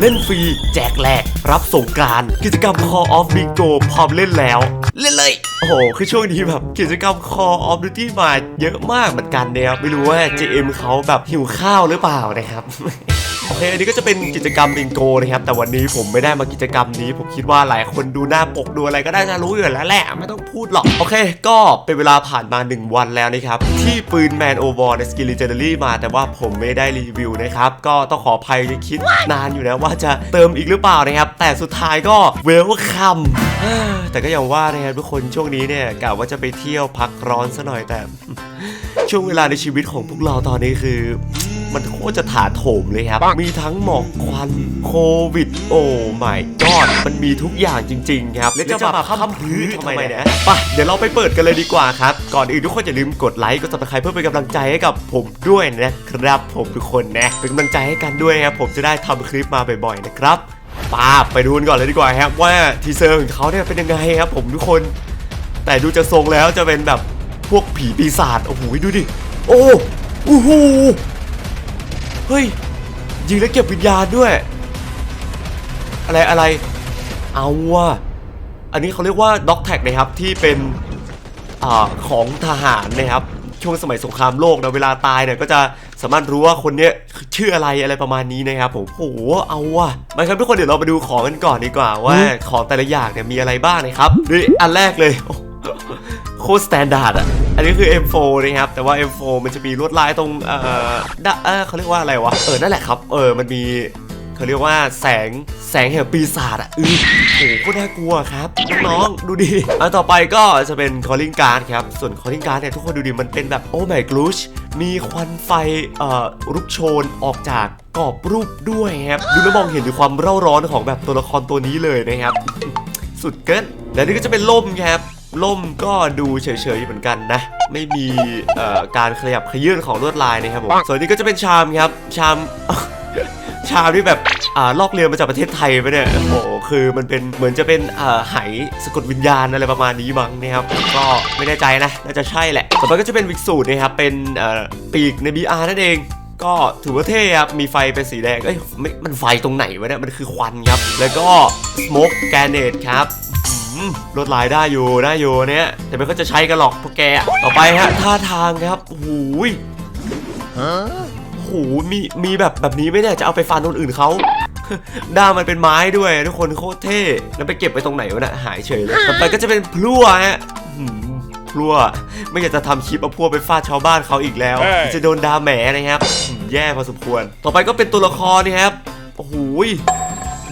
เล่นฟรี แจกแหลก รับสงกราร กิจกรรม Call of Bingo พร้อมเล่นแล้ว เล่นเลย โอ้โห คือช่วงนี้แบบกิจกรรม Call of Duty มาเยอะมากเหมือนกันนะครับไม่รู้ว่า JM เขาแบบหิวข้าวหรือเปล่านะครับ โอเคอันนี้ก็จะเป็นกิจกรรมบิงโกนะครับ แต่วันนี้ผมไม่ได้มากิจกรรมนี้ ผมคิดว่าหลายคนดูหน้าปกดูอะไรก็ได้จะรู้อยู่แล้วแหละ ไม่ต้องพูดหรอก โอเค ก็เป็นเวลาผ่านมา 1 วันแล้วนะครับ ที่ปืนแมนโอวอร์ในสกิล l เจเนอรี่มา แต่ว่าผมไม่ได้รีวิวนะครับ ก็ต้องขออภัยที่คิดนานอยู่นะว่าจะเติมอีกหรือเปล่านะครับ แต่สุดท้ายก็เวลคัมแต่ก็อย่างว่านะครับทุกคนช่วงนี้เนี่ยกะว่าจะไปเที่ยวพักร้อนซะหน่อยแต่ ช่วงเวลาในชีวิตของพวกเราตอนนี้คือ มันโคตรจะถาโถมเลยครับ มีทั้งหมอกควันโควิด โอ้ไม่กอดมันมีทุกอย่างจริง ๆ ครับ แล้วจะมาค้ำพื้นทำไมเนี่ยไปเดี๋ยวเราไปเปิดกันเลยดีกว่าครับ ก่อนอื่นทุกคนอย่าลืมกดไลค์กด subscribe เพื่อเป็นกำลังใจให้กับผมด้วยนะครับผมทุกคนนะเป็นกำลังใจให้กันด้วยครับผมจะได้ทำคลิปมาบ่อยๆนะครับป้าบไปดูกันก่อนเลยดีกว่าครับว่าทีเซอร์ของเขาเนี่ยเป็นยังไงครับ ผมทุกคน แต่ดูจะทรงแล้วจะเป็นแบบพวกผีปีศาจโอ้โหดูดิ โอ้โอ้โห เฮ้ย ยิงแล้วเก็บวิญญาณด้วย อะไรอะไร เอาว่ะอันนี้เขาเรียกว่าด็อกแท็กนะครับที่เป็นอ่าของทหารนะครับ ช่วงสมัยสงครามโลกนะเวลาตายเนี่ยก็จะสามารถรู้ว่าคนเนี้ยชื่ออะไรอะไรประมาณนี้นะครับผมโอ้โหเอาว่ะมาครับทุกคนเดี๋ยวเรามาดูของกันก่อนดีกว่าว่าของแต่ละอย่างเนี่ยมีอะไรบ้างนะครับนี่อันแรกเลยโคตรสแตนดาร์ดอะ อันนี้คือ M4 นะครับ แต่ว่า M4 มันจะมีลวดลายตรง เอ่อดะเออเขาเรียกว่าอะไรวะ เออ นั่นแหละครับ เออ มันมีเขาเรียกว่าแสงแสงแห่งปีศาจอะอือโหโคตรน่ากลัวครับน้องๆดูดิอันต่อไปก็จะเป็น calling card ครับ ส่วน calling card เนี่ยทุกคนดูดิ มันเป็นแบบโอ้ my gosh มีควันไฟเอ่อลุกโชนออกจากกรอบรูปด้วยครับ ดูแล้วมองเห็นถึงความเร่าร้อนของแบบตัวละครตัวนี้เลยนะครับ สุดเกินและนี่ก็จะเป็นล่มครับ ล่มก็ดูเฉยๆเหมือนกันนะ ไม่มีเอ่อการขยับขยื่นของลวดลายนะครับผมส่วนนี้ก็จะเป็นชามครับชามชามที่แบบอ่าลอกเรียนมาจากประเทศไทยไปเนี่ยโอ้โหคือมันเป็นเหมือนจะเป็นอ่าไหสะกดวิญญาณอะไรประมาณนี้มั้งนะครับก็ไม่แน่ใจนะน่าจะใช่แหละต่อไปก็จะเป็นวิกสูตรนะครับเป็นเอ่อปีกใน BR นั่นเองก็ถือว่าเท่ครับ มีไฟเป็นสีแดง เอ้ยไม่มันไฟตรงไหนวะเนี่ย มันคือควันครับ แล้วก็ smoke grenade ครับ อืมลดลายได้อยู่ได้อยู่เนี่ยแต่ไม่ก็จะใช้กันหรอกพวกแกต่อไปฮะท่าทางครับโอ้โหยโอ้โหมีมีแบบแบบนี้ไหมเนี่ยจะเอาไปฟันคนอื่นเขาด้ามมันเป็นไม้ด้วย ทุกคนโคตรเท่แล้วไปเก็บไปตรงไหนวะเนะหายเฉยเลยต่อไปก็จะเป็นพลั่วฮะหืมพลั่วไม่อยากจะทำคลิปเอาพลั่วไปฟาดชาวบ้านเขาอีกแล้วเฮ้ยจะโดนดาแหมนะครับหืมแย่พอสมควร ต่อไปก็เป็นตัวละครนี่ครับโอ้โหย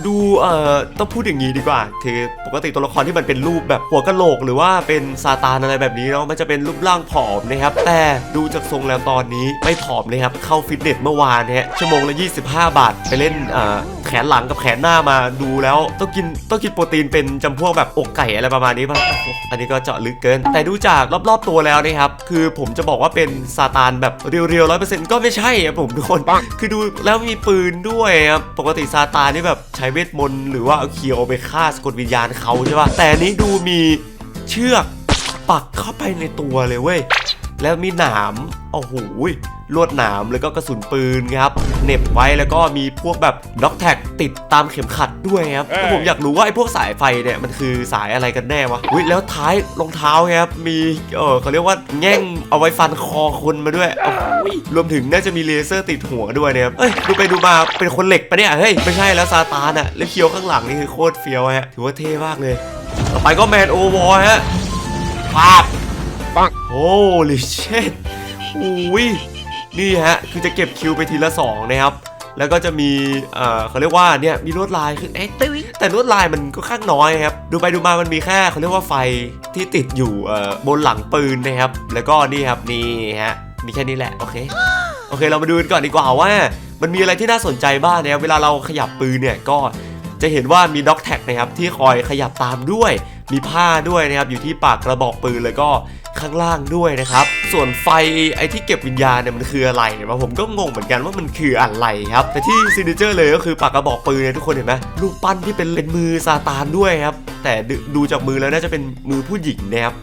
ดูเอ่อต้องพูดอย่างนี้ดีกว่าคือปกติตัวละครที่มันเป็นรูปแบบหัวกะโหลก หรือว่าเป็นซาตานอะไรแบบนี้เนาะมันจะเป็นรูปร่างผอมนะครับ แต่ดูจากทรงแล้วตอนนี้ไม่ผอมเลยครับเข้าฟิตเนสเมื่อวานเนี่ยชั่วโมงละ 25 บาท ไปเล่นเอ่อแขนหลังกับแขนหน้ามาดูแล้วต้องกินต้องกินโปรตีนเป็นจำพวกแบบอกไก่อะไรประมาณนี้ป่ะโอ้โหอันนี้ก็เจาะลึกเกิน แต่ดูจากรอบๆตัวแล้วนะครับคือผมจะบอกว่าเป็นซาตานแบบเรียวๆร้อยเปอร์เซ็นต์ก็ไม่ใช่ครับผมทุกคนปังคือดูแล้วมีปืนด้วยครับปกติซาตานนี่แบบใช้เวทมนต์หรือว่าเอาเคียวไปฆ่าสะกดวิญญาณเขาใช่ป่ะแต่อันนี้ดูมีเชือกปักเข้าไปในตัวเลยเว้ยแล้วมีหนามโอ้โหย ลวดหนามแล้วก็กระสุนปืนครับเหน็บไว้แล้วก็มีพวกแบบด็อกแท็กติดตามเข็มขัดด้วยครับเอ้ยแล้วผมอยากรู้ว่าไอ้พวกสายไฟเนี่ยมันคือสายอะไรกันแน่วะอุ้ยแล้วท้ายรองเท้าครับมีเออเขาเรียกว่าแง่งเอาไว้ฟันคอคนมาด้วยโอ้โหยรวมถึงน่าจะมีเลเซอร์ติดหัวด้วยนะครับเอ้ยดูไปดูมาเป็นคนเหล็กปะเนี่ยเฮ้ยไม่ใช่แล้วซาตานอะแล้วเคียวข้างหลังนี่คือโคตรเฟี้ยวฮะถือว่าเท่มากเลยต่อไปก็แมนโอวอร์ฮะภาพปังโอ้ลิเชตอุ้ย นี่ฮะคือจะเก็บคิวไปทีละสองนะครับแล้วก็จะมีเอ่อเขาเรียกว่าเนี่ยมีลวดลายขึ้นเอ๊ะตึ้งแต่ลวดลายมันก็ข้างน้อยครับดูไปดูมามันมีแค่เขาเรียกว่าไฟที่ติดอยู่เอ่อบนหลังปืนนะครับ แล้วก็นี่ครับนี่ฮะมีแค่นี้แหละโอเคโอเคเรามาดูกันก่อนดีกว่าว่า มันมีอะไรที่น่าสนใจบ้างนะครับเวลาเราขยับปืนเนี่ยก็จะเห็นว่ามีด็อกแท็กนะครับที่คอยขยับตามด้วย มีผ้าด้วยนะครับอยู่ที่ปากกระบอกปืนแล้วก็ ข้างล่างด้วยนะครับ ส่วนไฟไอที่เก็บวิญญาณเนี่ยมันคืออะไรเนี่ยผมก็งงเหมือนกันว่ามันคืออะไรครับ แต่ที่ซินเจอร์เลยก็คือปากกระบอกปืนเนี่ยทุกคนเห็นไหมรูปปั้นที่เป็นเป็นมือซาตานด้วยครับแต่ดูดูจากมือแล้วน่าจะเป็นมือผู้หญิงนะครับ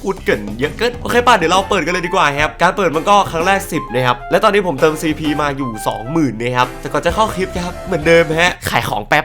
พูดเกินเยอะเกินโอเคป่ะเดี๋ยวเราเปิดกันเลยดีกว่าครับการเปิดมันก็ครั้งแรก 10นะครับและตอนนี้ผมเติม CP มาอยู่ 20,000นะครับแต่ก่อนจะเข้าคลิปครับเหมือนเดิมฮะขายของแป๊บ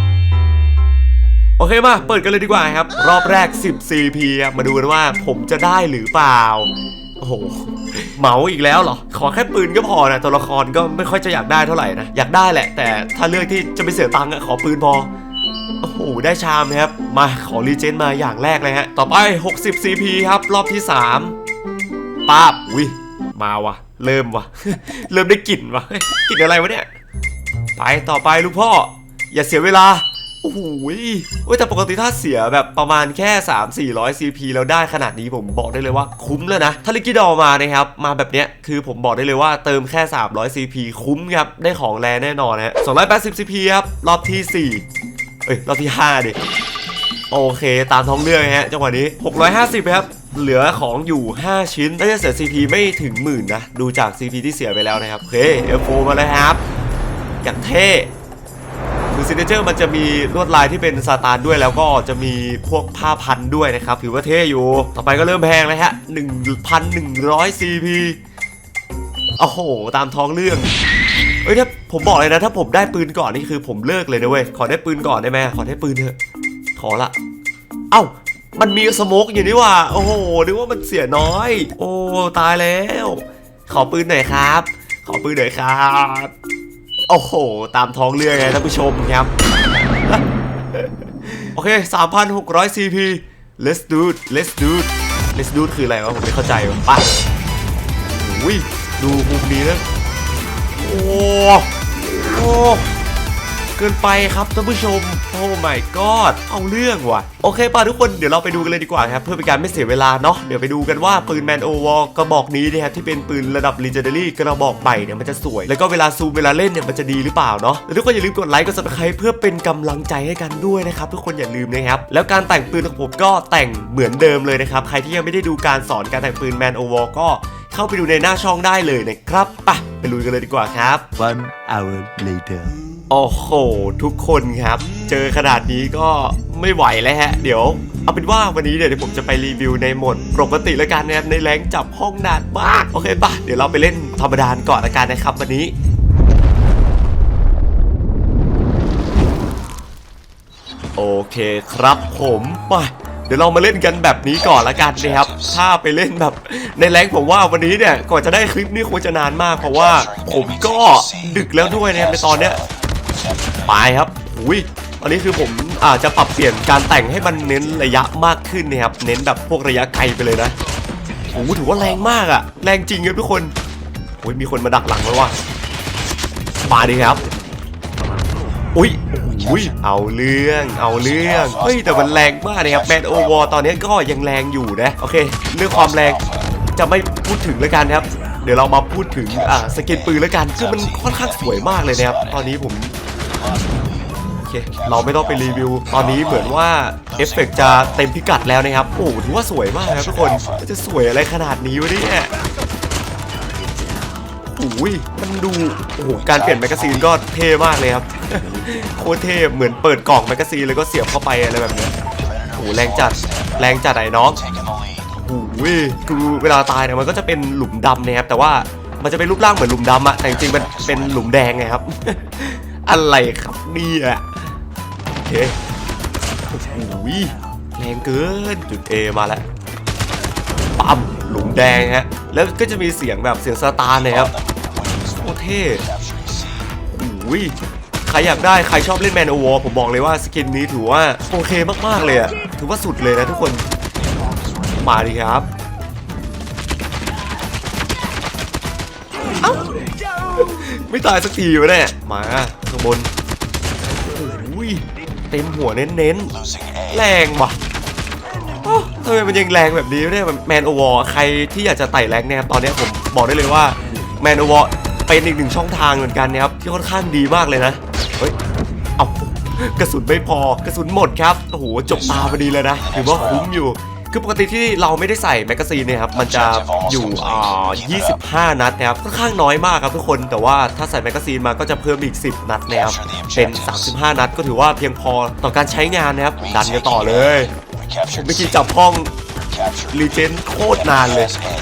โอเคมาเปิดกันเลยดีกว่าครับ รอบแรก 10 CP มาดูกันว่าผมจะได้หรือเปล่า โอ้โหเหมาอีกแล้วเหรอ ขอแค่ปืนก็พอนะตัวละครก็ไม่ค่อยจะอยากได้เท่าไหร่นะ อยากได้แหละ แต่ถ้าเลือกที่จะไม่เสียตังค์อะขอปืนพอ โอ้โห ได้ชามครับ มาขอรีเจนมาอย่างแรกเลยฮะ ต่อไป 60 CP ครับ รอบที่ 3ป้าบอุ้ยมาวะเริ่มวะเริ่มได้กลิ่นวะกลิ่นอะไรวะเนี่ย ไปต่อไปลูกพ่อ อย่าเสียเวลา โอ้โหเว้ยแต่ปกติถ้าเสียแบบประมาณแค่ 3 400 CP แล้วได้ขนาดนี้ผมบอกได้เลยว่าคุ้มแล้วนะ ถ้าลิกิดอมานะครับ มาแบบเนี้ยคือผมบอกได้เลยว่าเติมแค่ 300 CP คุ้มครับ ได้ของแรแน่นอนนะ280 CP ครับ รอบที่ 4 เอ้ย รอบที่ 5 ดิ โอเค ตามท้องเรื่องฮะจังหวะนี้ 650 ครับเหลือของอยู่ 5 ชิ้นน่าจะเสีย CP ไม่ถึงหมื่นนะ ดูจาก CP ที่เสียไปแล้วนะครับ โอเค F4 มาเลยครับ อย่างเท่ ซิเนเจอร์มันจะมีลวดลายที่เป็นซาตานด้วยแล้วก็จะมีพวกผ้าพันด้วยนะครับ ถือว่าเท่อยู่ ต่อไปก็เริ่มแพงเลยฮะ 1,100 CP โอ้โห ตามท้องเรื่องเอ้ยถ้าผมบอกเลยนะ ถ้าผมได้ปืนก่อนนี่คือผมเลิกเลยนะเว้ย ขอได้ปืนก่อนได้ไหมขอได้ปืนเถอะ ขอละ เอ้า มันมีสโมกอยู่นี่ว่า โอ้โห นึกว่ามันเสียน้อย โอ้ ตายแล้ว ขอปืนหน่อยครับ ขอปืนหน่อยครับ โอ้โห ตามท้องเรื่องไงท่านผู้ชมครับ โอเค 3,600 CP let's do it let's do it let's do it คืออะไรวะ ผมไม่เข้าใจวะปอุ้ยดูมุมนี้นะ โอ้โอ้ เกินไปครับท่านผู้ชม โอ้ my god เอาเรื่องว่ะ โอเคป่ะทุกคนเดี๋ยวเราไปดูกันเลยดีกว่าครับ เพื่อเป็นการไม่เสียเวลาเนาะเดี๋ยวไปดูกันว่าปืนแมนโอวอลกระบอกนี้นะครับที่เป็นปืนระดับ Legendary กระบอกใหม่เนี่ยมันจะสวย แล้วก็เวลาซูมเวลาเล่นเนี่ยมันจะดีหรือเปล่าเนาะแล้วทุกคนอย่าลืมกดไลค์กด subscribe เพื่อเป็นกำลังใจให้กันด้วยนะครับทุกคนอย่าลืมนะครับแล้วการแต่งปืนของผมก็แต่งเหมือนเดิมเลยนะครับใครที่ยังไม่ได้ดูการสอนการแต่งปืนแมนโอวอลก็เข้าไปดูในหน้าช่องได้เลยนะครับไปไปลุยกันเลยดีกว่าครับ One hour later. โอ้โห ทุกคนครับ เจอขนาดนี้ก็ไม่ไหวแล้วฮะ เดี๋ยวเอาเป็นว่าวันนี้เดี๋ยวผมจะไปรีวิวในโหมดปกติแล้วกันนะครับในแรงจับห้องนานมาก โอเคปะเดี๋ยวเราไปเล่นธรรมดาก่อนละกันนะครับวันนี้โอเคครับผมไปเดี๋ยวเรามาเล่นกันแบบนี้ก่อนละกันนะครับ ถ้าไปเล่นแบบในแรงผมว่าวันนี้เนี่ยก่อนจะได้คลิปนี้ควรจะนานมากเพราะว่า ผมก็ดึกแล้วด้วยนะครับในตอนเนี้ย ไปครับอุ้ยตอนนี้คือผมอาจจะปรับเปลี่ยนการแต่งให้มันเน้นระยะมากขึ้นนะครับ เน้นแบบพวกระยะไกลไปเลยนะโอ้โหถือว่าแรงมากอะแรงจริงครับทุกคนโอ้ยมีคนมาดักหลังแล้วว่ะมาดิครับอุ้ยอุ้ยเอาเรื่องเอาเรื่องเฮ้ยแต่มันแรงมากนะครับแมนโอวอตอนนี้ก็ยังแรงอยู่นะโอเค เรื่องความแรงจะไม่พูดถึงแล้วกันครับ เดี๋ยวเรามาพูดถึงอ่าสกินปืนแล้วกันคือมันค่อนข้างสวยมากเลยนะครับตอนนี้ผม โอเคเราไม่ต้องไปรีวิว ตอนนี้เหมือนว่าเอฟเฟกต์จะเต็มพิกัดแล้วนะครับ โอ้โหถือว่าสวยมากนะครับทุกคนจะสวยอะไรขนาดนี้วะเนี่ยอุ้ยมันดู โอ้โห การเปลี่ยนแมกกาซีนก็เท่มากเลยครับ โคตรเท่เหมือนเปิดกล่องแมกกาซีนแล้วก็เสียบเข้าไปอะไรแบบนี้โอ้โหแรงจัด แรงจัดไหนน้องโอ้โหคือเวลาตายเนี่ยมันก็จะเป็นหลุมดำนะครับ แต่ว่ามันจะเป็นรูปร่างเหมือนหลุมดำอะแต่จริงๆมันเป็นหลุมแดงไงครับ อะไรครับเนี่ยโอเคโอ้โหแรงเกินจุด A มาแล้วปั๊มหลุมแดงฮะแล้วก็จะมีเสียงแบบเสียงสตาร์เนี่ยครับโคตรเท่โอ้ยใครอยากได้ใครชอบเล่นแมนโอวอผมบอกเลยว่าสกินนี้ถือว่าโอเคมากๆเลยอะถือว่าสุดเลยนะทุกคนมาดิครับไม่ตายสักทีวะเนี่ยมา บนโอ้ยเต็มหัวเน้นๆ แรงว่ะโอ้ทำไมมันยังแรงแบบนี้เนี่ยแมนโอวอใครที่อยากจะไต่แรงเนี่ยครับตอนนี้ผมบอกได้เลยว่าแมนวอเป็นอีกหนึ่งช่องทางเหมือนกันนะครับที่ค่อนข้างดีมากเลยนะ เฮ้ย เอากระสุนไม่พอกระสุนหมดครับ โอ้โห จบตาพอดีเลยนะ ถือว่าคุ้มอยู่ คือปกติที่เราไม่ได้ใส่แมกกาซีนเนี่ยครับมันจะอยู่อ่า25 นัดนะครับค่อนข้างน้อยมากครับทุกคนแต่ว่าถ้าใส่แมกกาซีนมาก็จะเพิ่มอีก 10 นัดนะครับเป็น 35 นัดก็ถือว่าเพียงพอต่อการใช้งานนะครับดันกันต่อเลย We captured ไม่คิด C. จับห้อง Captured รีเจนโคตรนานเลย Class A.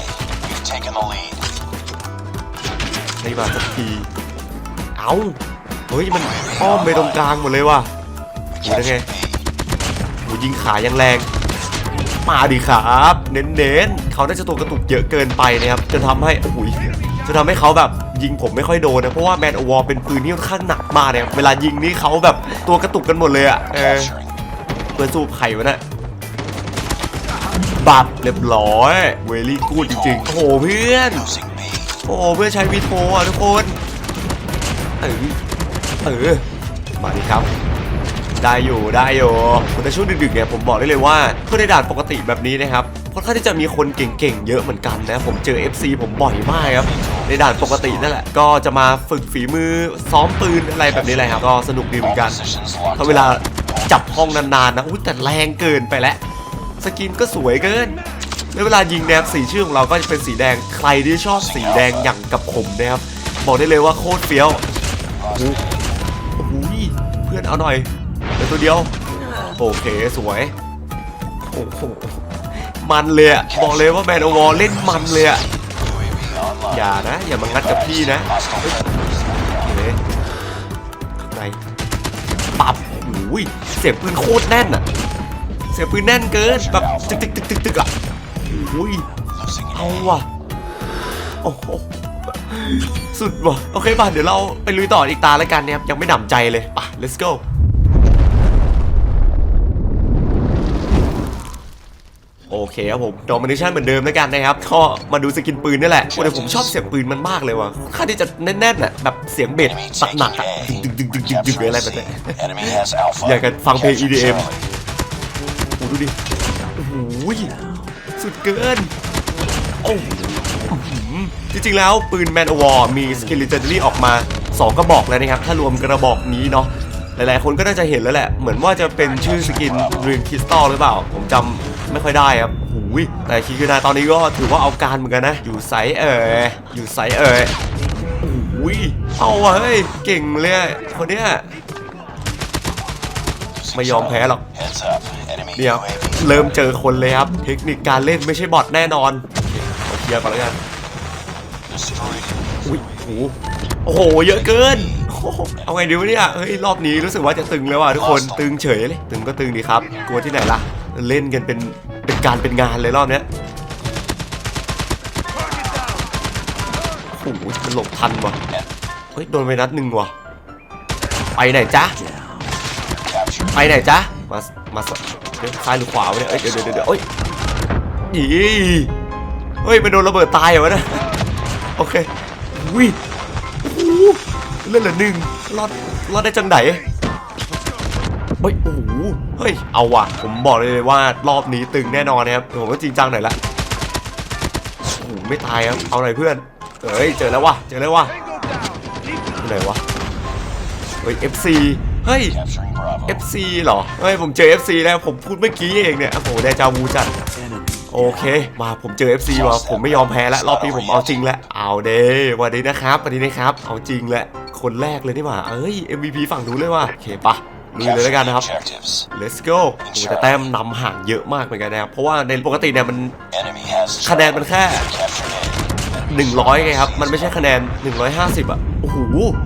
We've taken the lead. ไม่มาสักทีเอาเฮ้ยมันอ้อมไปตรงกลางหมดเลยว่ะ We Ủa, đây nghe. captured B. โหยิงขายังแรง มาดิครับ เน้นๆเขาน่าจะตัวกระตุกเยอะเกินไปนะครับจะทำให้โอ้โหจะทำให้เขาแบบยิงผมไม่ค่อยโดนนะเพราะว่าแมนอวอเป็นปืนที่ค่อนข้างหนักมากเนะครับเวลายิงนี่เขาแบบตัวกระตุกกันหมดเลยอะเออเพื่อสู้ไข่วะนะบับเรียบร้อยเวลี่กูดจริงๆ โอ้โหเพื่อนโอ้เพื่อใช้วีโทอะทุกคนเออเออมาดิครับ ได้อยู่ได้อยู่แต่ช่วงดึกๆเนี่ยผมบอกได้เลยว่าเพื่อในด่านปกติแบบนี้นะครับค่อนข้างที่จะมีคนเก่งๆเยอะเหมือนกันนะผมเจอ FC ผมบ่อยมากครับในด่านปกตินั่นแหละก็จะมาฝึกฝีมือซ้อมปืนอะไรแบบนี้แหละครับก็สนุกดีเหมือนกันถ้าเวลาจับห้องนานๆนะอุ้ยแต่แรงเกินไปแล้วสกินก็สวยเกินแล้วเวลายิงแนบสีชื่อของเราก็จะเป็นสีแดงใครที่ชอบสีแดงอย่างกับผมนะครับบอกได้เลยว่าโคตรเฟี้ยว Lost B. โอ้โหเพื่อนเอาหน่อย ดี๋ยวตัวเดียว โอเคสวยโอ้โหมันเลยอะบอกเลยว่าแมนโอวอลเล่นมันเลยอะ UAV online. อย่านะ อย่ามางัดกับพี่นะ Hostile predators. เฮ้ยข้างในปับโอ้ยเสียงปืนโคตรแน่นอะเสียงปืนแน่นเกินแบบตึกตึกตึกตึกตึกอะโอ้ย Losing เอา A. ว่ะโอ้โหสุดว่ะโอเคป่ะเดี๋ยวเราไปลุยต่ออีกตาแล้วกันนะครับยังไม่หนำใจเลยป่ะ let's go โอเคครับผมดอมิเนชันเหมือนเดิมแล้วกันนะครับก็มาดูสกินปืนนี่แหละโอ้แต่ผมชอบเสียงปืนมันมากเลยว่ะค่าที่จะแน่นๆน่ะแบบเสียงเบส Enemy ตักหนัก taking อะดึงดึงดึงดึงดึงดึงอะไรแบบนี้อยากจะฟังเพลง EDM โอ้ดูดิโอ้โหสุดเกินโอ้อื้อหือจริงๆแล้วปืนแมนอวอร์มีสกิลลิเจนดารี่ออกมา 2 กระบอกแล้วนะครับ ถ้ารวมกระบอกนี้เนาะหลายๆคนก็น่าจะเห็นแล้วแหละ เหมือนว่าจะเป็นชื่อสกิน Dream Crystal หรือเปล่า ผมจำ ไม่ค่อยได้ครับหูยแต่คิคิวนาตอนนี้ก็ถือว่าเอาการเหมือนกันนะ อยู่ไซส์เอ่ยอยู่ไซส์เอ่ยโอ้ยเอาว่ะเฮ้ยเก่งเลยคนเนี้ยไม่ยอมแพ้หรอกเดี๋ยวเริ่มเจอคนเลยครับ เทคนิคการเล่นไม่ใช่บอทแน่นอนโอเคขอเคลียร์ก่อนแล้วกันอุ้ยโอ้โหโอ้โห เยอะเกิน เอาไงดีวะเนี่ย เฮ้ย รอบนี้รู้สึกว่าจะตึงแล้วว่ะทุกคน ตึงเฉยเลย ตึงก็ตึงดีครับ กลัวที่ไหนล่ะ เล่นกันเป็นเป็นการเป็นงานเลยรอบเนี้ยโอ้โหมันหลบทันว่ะเฮ้ยโดนไปนัดหนึ่งว่ะไปไหนจ๊ะไปไหนจ๊ะมามาเดี๋ยวซ้ายหรือขวาวะเนี่ยเอ้ยเดี๋ยวเดี๋ยวเดี๋ยวเอ้ยอีเฮ้ยไปโดนระเบิดตายเหรอวะเนะโอเควิโอ้โหเล่นเหลือหนึ่งรอดรอดได้จังไหน เฮ้ยโอ้โหเฮ้ยเอาว่ะ ผมบอกเลยว่ารอบนี้ตึงแน่นอนนะครับผมก็จริงจังหน่อยละโอ้โหไม่ตายครับเอาหน่อยเพื่อนเฮ้ยเจอแล้วว่ะเจอแล้วว่ะไหนวะเฮ้ย FC เฮ้ย FC เหรอเฮ้ยผมเจอ FC แล้วผมพูดเมื่อกี้เองเนี่ยโอ้โหเดจาวูจัดโอเค มาผมเจอ FC ว่ะผมไม่ยอมแพ้แล้วรอบนี้ผมเอาจริงแล้วเอาเด้สวันนี้นะครับวันนี้นะครับ เอาจริงแหละคนแรกเลยนี่หว่าเอ้ย MVP ฝั่งนู้นเลยว่ะโอเคปะ ลุยเลยแล้วกันนะครับ Objectives. let's go โอ้โหแต่แต้มนำห่างเยอะมากเหมือนกันนะครับเพราะว่าในปกติเนี่ยมัน Enemy has คะแนนมันแค่ captured A. 100ไงครับ มันไม่ใช่คะแนน 150 อะ โอ้โห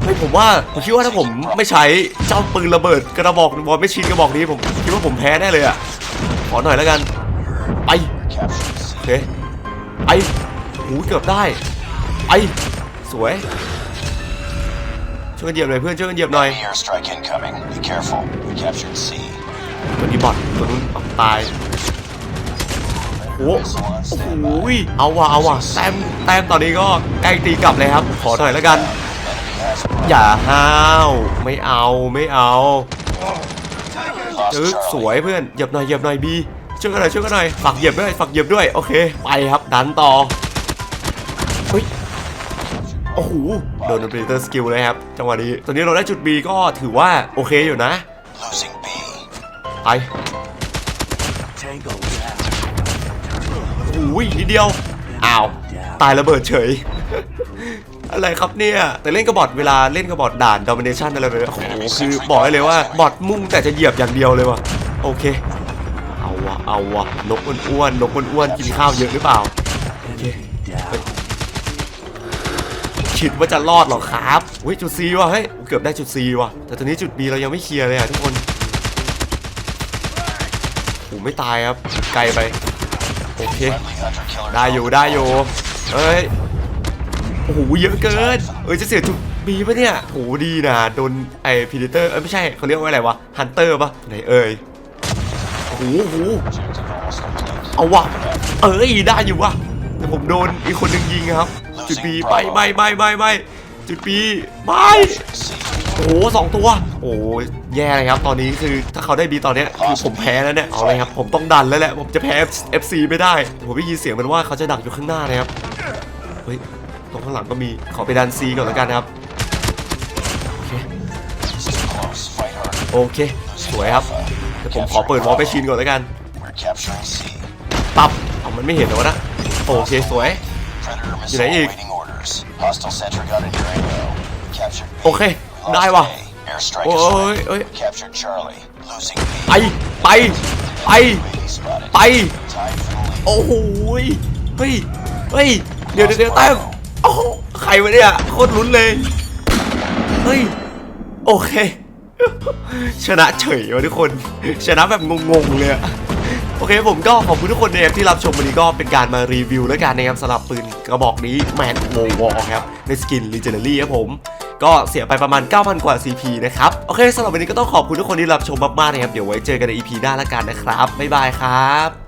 เฮ้ยผมว่า ผมคิดว่าถ้าผมไม่ใช้เจ้าปืนระเบิดกระบอกบอลไม่ชินกระบอกนี้ผมคิดว่าผมแพ้แน่เลยอะ ขอหน่อยแล้วกัน ไป Captured โอ C. เคไอหูเกือบได้ไอสวย ช่วยกันเหยียบหน่อยเพื่อนช่วยกันเหยียบหน่อย Enemy airstrike incoming. Be careful. We captured C. ตัวนี้บอทตัวนู้นออกตายโอ้โห Missile on โอ้โห standby. เอาว่ะเอาว่ะแต้มแต้มตอนนี้ก็ใกล้ตีกลับเลยครับ ขอหน่อยแล้วกัน Enemy has Bravo. อย่าห้าวไม่เอาไม่เอา Lost จึ๊ก Charlie. สวยเพื่อนเหยียบหน่อยเหยียบหน่อยบีช่วยกันหน่อยช่วยกันหน่อยฝักเหยียบด้วยฝักเหยียบด้วยโอเค ไปครับดันต่อเฮ้ยโอ้โห โดน Predator Skill เลยครับ จังหวะนี้ ตอนนี้เราได้จุด B ก็ถือว่าโอเคอยู่นะ Losing B. ไปโอ้ยนิดเดียว อ้าว ตายระเบิดเฉย อะไรครับเนี่ย แต่เล่นกับบอทเวลาเล่นกับบอทด่าน domination อะไรแบบนี้โอ้โหคือบอกได้เลยว่าบอทมุ่งแต่จะเหยียบอย่างเดียวเลยว่ะ โอเค เอาวะเอาวะนกอ้วนๆนกอ้วนๆกินข้าวเยอะหรือเปล่า โอเคเฮ้ย คิดว่าจะรอดเหรอครับเฮ้ยจุด C ว่ะเฮ้ยเกือบได้จุด C ว่ะ แต่ตอนนี้จุด B เรายังไม่เคลียร์เลยอะทุกคนโอ้ไม่ตายครับ ไกลไป โอเค ได้อยู่ได้อยู่เอ้ยโอ้โหเยอะเกิน เอ้ยจะเสียจุดบีปะเนี่ยโอ้โหดีนะโดนไอ้พีเดเตอร์เอ้ยไม่ใช่เขาเรียกว่าอะไรวะฮันเตอร์ปะไหนเอ่ยโอ้โหโอ้โหเอาวะเอ้ยได้อยู่วะแต่ผมโดนอีกคนหนึ่งยิงครับ จุดบีไปไม่ไม่ไม่ไม่จุดบีไม่ C. โอ้โหสองตัว โอ้โหแย่เลยครับ ตอนนี้คือถ้าเขาได้บีตอนเนี้ยคือผมแพ้แล้วเนี่ยเอาเลยครับผมต้องดันแล้วแหละผมจะแพ้ FC ไม่ได้แต่ผมได้ยินเสียงมันว่าเขาจะดักอยู่ข้างหน้านะครับเฮ้ยตรงข้างหลังก็มีขอไปดัน C ก่อนแล้วกันนะครับโอเค This is close. Fight hard. โอเคสวยครับเดี๋ยวผมขอเปิดวอลไปชินก่อนแล้วกัน We're capturing C. ปับเอามันไม่เห็นเหรอวะนะโอเคสวย Predator You know, missile you- awaiting orders. Hostile sentry gun in your AO. Captured B. โอเค Lost ได้ว่ะ A. Airstrike โอ้ is ย ready. เอ้ย Captured Charlie. Losing B. ไปไปไป UAV spotted. ไป Tied for the lead. โอ้โหยเฮ้ยเฮ้ยเดี๋ยวเดี๋ยวเดี๋ยวแต้มโอ้โหใครวะเนี่ยโคตรลุ้นเลยเฮ้ยโอเค ชนะเฉยวะทุกคน ชนะแบบงงๆเลยอะโอเคผมก็ขอบคุณทุกคนนะครับที่รับชมวันนี้ก็เป็นการมารีวิวแล้วกันนะครับสำหรับปืนกระบอกนี้แมนโววอลครับในสกินลีเจนเดอรี่ครับผมก็เสียไปประมาณ 9,000 กว่า CP นะครับ โอเคสำหรับวันนี้ก็ต้องขอบคุณทุกคนที่รับชมมากๆนะครับ เดี๋ยวไว้เจอกันใน EP หน้าละกันนะครับ บ๊ายบายครับ